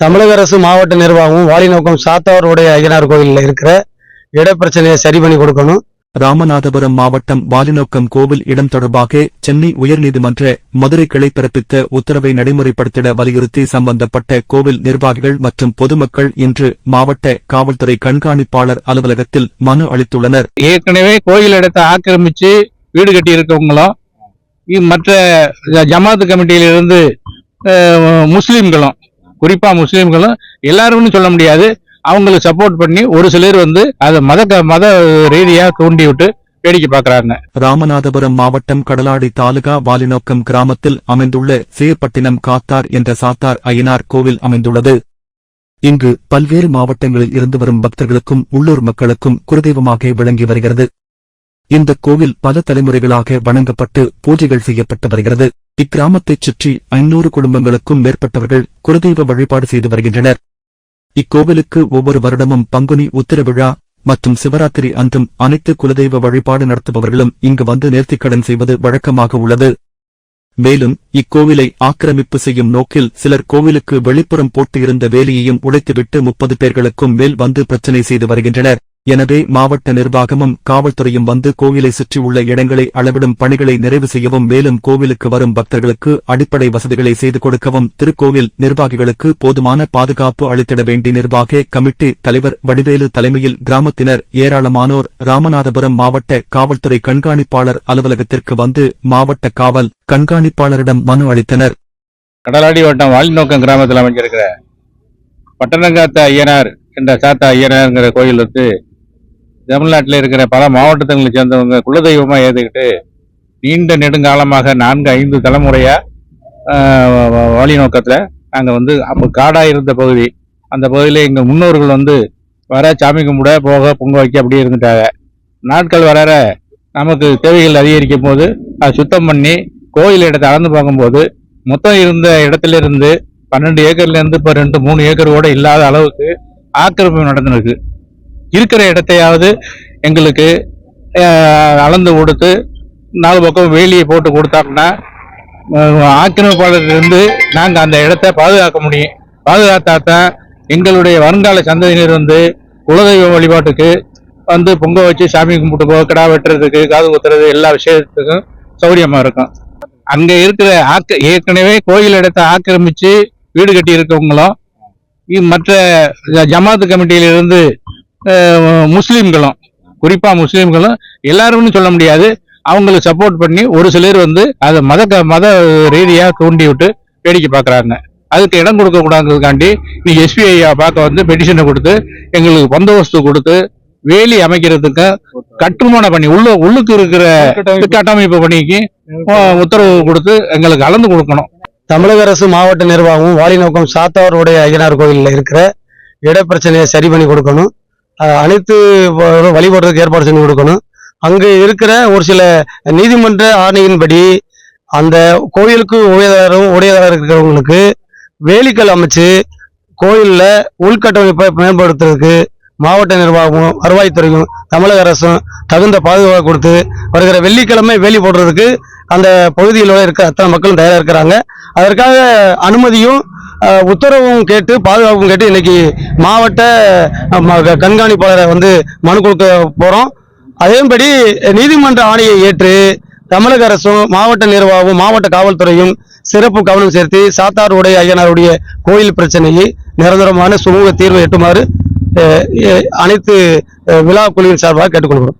தமிழக அரசு மாவட்ட நிர்வாகமும் வாலிநோக்கம் சாத்தாவருடைய ஐயனார் கோயிலில் இருக்கிற இடப்பிரச்சனையை சரி பண்ணி கொடுக்கணும். ராமநாதபுரம் மாவட்டம் வாலிநோக்கம் கோவில் இடம் தொடர்பாக சென்னை உயர்நீதிமன்ற மதுரை கிளை பிறப்பித்த உத்தரவை நடைமுறைப்படுத்திட வலியுறுத்தி சம்பந்தப்பட்ட கோவில் நிர்வாகிகள் மற்றும் பொதுமக்கள் இன்று மாவட்ட காவல்துறை கண்காணிப்பாளர் அலுவலகத்தில் மனு அளித்துள்ளனர். ஏற்கனவே கோயில் இடத்தை ஆக்கிரமிச்சு வீடு கட்டி இருக்கவங்களும் இ- மற்ற ஜமாத்து கமிட்டியிலிருந்து முஸ்லிம்களும் குறிப்பா முஸ்லீம்களும் எல்லாரும்னு சொல்ல முடியாது. அவங்களுக்கு சப்போர்ட் பண்ணி ஒரு சிலர் வந்து அதை மத மத ரீதியாக தூண்டி விட்டு வேடிக்கை பார்க்கறாங்க. ராமநாதபுரம் மாவட்டம் கடலாடி தாலுகா வாலிநோக்கம் கிராமத்தில் அமைந்துள்ள சீர்பட்டினம் காத்தார் என்ற சாத்தார் அய்யனார் கோவில் அமைந்துள்ளது. இங்கு பல்வேறு மாவட்டங்களில் இருந்து வரும் பக்தர்களுக்கும் உள்ளூர் மக்களுக்கும் குருதெய்வமாக விளங்கி வருகிறது. இந்த கோவில் பல தலைமுறைகளாக வணங்கப்பட்டு பூஜைகள் செய்யப்பட்டு வருகிறது. இக்கிராமத்தைச் சுற்றி ஐநூறு குடும்பங்களுக்கும் மேற்பட்டவர்கள் குலதெய்வ வழிபாடு செய்து வருகின்றனர். இக்கோவிலுக்கு ஒவ்வொரு வருடமும் பங்குனி உத்திர விழா மற்றும் சிவராத்திரி அன்றும் அனைத்து குலதெய்வ வழிபாடு நடத்துபவர்களும் இங்கு வந்து நேர்த்திக்கடன் செய்வது வழக்கமாக உள்ளது. மேலும் இக்கோவிலை ஆக்கிரமிப்பு செய்யும் நோக்கில் சிலர் கோவிலுக்கு வெளிப்புறம் போட்டு இருந்த வேலியையும் உடைத்துவிட்டு முப்பது பேர்களுக்கும் மேல் வந்து பிரச்சனை செய்து வருகின்றனர். எனவே மாவட்ட நிர்வாகமும் காவல்துறையும் வந்து கோவிலை சுற்றியுள்ள இடங்களை அளவிடும் பணிகளை நிறைவு செய்யவும் மேலும் கோவிலுக்கு வரும் பக்தர்களுக்கு அடிப்படை வசதிகளை செய்து கொடுக்கவும் திருக்கோவில் நிர்வாகிகளுக்கு போதுமான பாதுகாப்பு அளித்திட வேண்டி நிர்வாக கமிட்டி தலைவர் வடிவேலு தலைமையில் கிராமத்தினர் ஏராளமானோர் ராமநாதபுரம் மாவட்ட காவல்துறை கண்காணிப்பாளர் அலுவலகத்திற்கு வந்து மாவட்ட காவல் கண்காணிப்பாளரிடம் மனு அளித்தனர். கடலாடி வட்டம் வாலிநோக்கம் கிராமத்தில் அமைஞ்சிருக்கிற பட்டணங்காத்த ஐயனார் என்ற சாத்தா ஐயனாருங்கிற கோயில் வந்து தமிழ்நாட்டில் இருக்கிற பல மாவட்டங்களை சேர்ந்தவங்க குலதெய்வமாக ஏற்றுக்கிட்டு நீண்ட நெடுங்காலமாக நான்கு ஐந்து தலைமுறையாக வழி வ- நோக்கத்தில் நாங்கள் வந்து அப்போ காடாக இருந்த பகுதி. அந்த பகுதியில் எங்கள் முன்னோர்கள் வந்து வர சாமி கும்பிட போக பொங்க வைக்க அப்படியே இருந்துட்டாங்க. நாட்கள் வர நமக்கு தேவைகள் அதிகரிக்கும் போது அதை சுத்தம் பண்ணி கோயில் இடத்தை அளந்து பார்க்கும்போது மொத்தம் இருந்த இடத்துல இருந்து பன்னெண்டு ஏக்கர்லேருந்து இப்போ ரெண்டு மூணு ஏக்கர் கூட இல்லாத அளவுக்கு ஆக்கிரமிப்பு நடந்துருக்கு. இருக்கிற இடத்தையாவது எங்களுக்கு அளந்து கொடுத்து நாலு பக்கம் வேலியை போட்டு கொடுத்தாங்கன்னா ஆஹ், ஆக்கிரமிப்பாளர்களிருந்து நாங்கள் அந்த இடத்த பாதுகாக்க முடியும். பாதுகாத்தா தான் எங்களுடைய வருங்கால சந்ததியினர் வந்து குலதெய்வ வழிபாட்டுக்கு வந்து பொங்க வச்சு சாமி கும்பிட்டு போக கிடா வெட்டுறதுக்கு காது குத்துறது எல்லா விஷயத்துக்கும் சௌரியமாக இருக்கும். அங்கே இருக்கிற ஆக்க ஏற்கனவே கோயில் இடத்தை ஆக்கிரமித்து வீடு கட்டி இருக்கவங்களும் மற்ற ஜமாத்து கமிட்டியிலிருந்து முஸ்லீம்களும் குறிப்பாக முஸ்லீம்களும் எல்லாரும்னு சொல்ல முடியாது. அவங்களுக்கு சப்போர்ட் பண்ணி ஒரு சிலர் வந்து அதை மத க- மத ரீதியாக தூண்டி விட்டு வேடிக்கை பார்க்குறாங்க. அதுக்கு இடம் கொடுக்கக்கூடாதுக்காண்டி நீ எஸ்பிஐ பார்க்க வந்து பெட்டிஷனை கொடுத்து எங்களுக்கு பந்தோபஸ்து கொடுத்து வேலி அமைக்கிறதுக்கு கட்டுமான பணி உள்ள உள்ளுக்கு இருக்கிற கட்டமைப்பு பணிக்கு உத்தரவு கொடுத்து எங்களுக்கு அளந்து கொடுக்கணும். தமிழக அரசு மாவட்ட நிர்வாகமும் வாலிநோக்கம் சாத்தாவருடைய ஐயனார் கோயிலில் இருக்கிற இடப்பிரச்சனையை சரி பண்ணி கொடுக்கணும். அனைத்து வழிபடுறதுக்கு ஏற்பாடு செஞ்சு கொடுக்கணும். அங்கே இருக்கிற ஒரு சில நீதிமன்ற ஆணையின்படி அந்த கோயிலுக்கு உடையதாரும் உடையதாக இருக்கிறவங்களுக்கு வேலிக்கல் அமைச்சு கோயிலில் உள்கட்டமைப்பை மேம்படுத்துறதுக்கு மாவட்ட நிர்வாகமும் வருவாய்த்துறையும் தமிழக அரசும் தகுந்த பாதுகாப்பு கொடுத்து வருகிற வெள்ளிக்கிழமை வேலி போடுறதுக்கு அந்த பகுதியில் இருக்க அத்தனை மக்களும் தயாராக இருக்கிறாங்க. அதற்காக அனுமதியும் உத்தரவும் கேட்டு பாதுகாப்பும் கேட்டு இன்னைக்கு மாவட்ட கண்காணிப்பாளரை வந்து மனு கொடுக்க போகிறோம் அதேபடி நீதிமன்ற ஆணையை ஏற்று தமிழக அரசும் மாவட்ட நிர்வாகமும் மாவட்ட காவல்துறையும் சிறப்பு கவனம் செலுத்தி சாத்தாருடைய ஐயனாருடைய கோயில் பிரச்சனையை நிரந்தரமான சுமூக தீர்வு எட்டுமாறு அனைத்து விழா குழுவின் சார்பாக கேட்டுக்கொள்கிறோம்.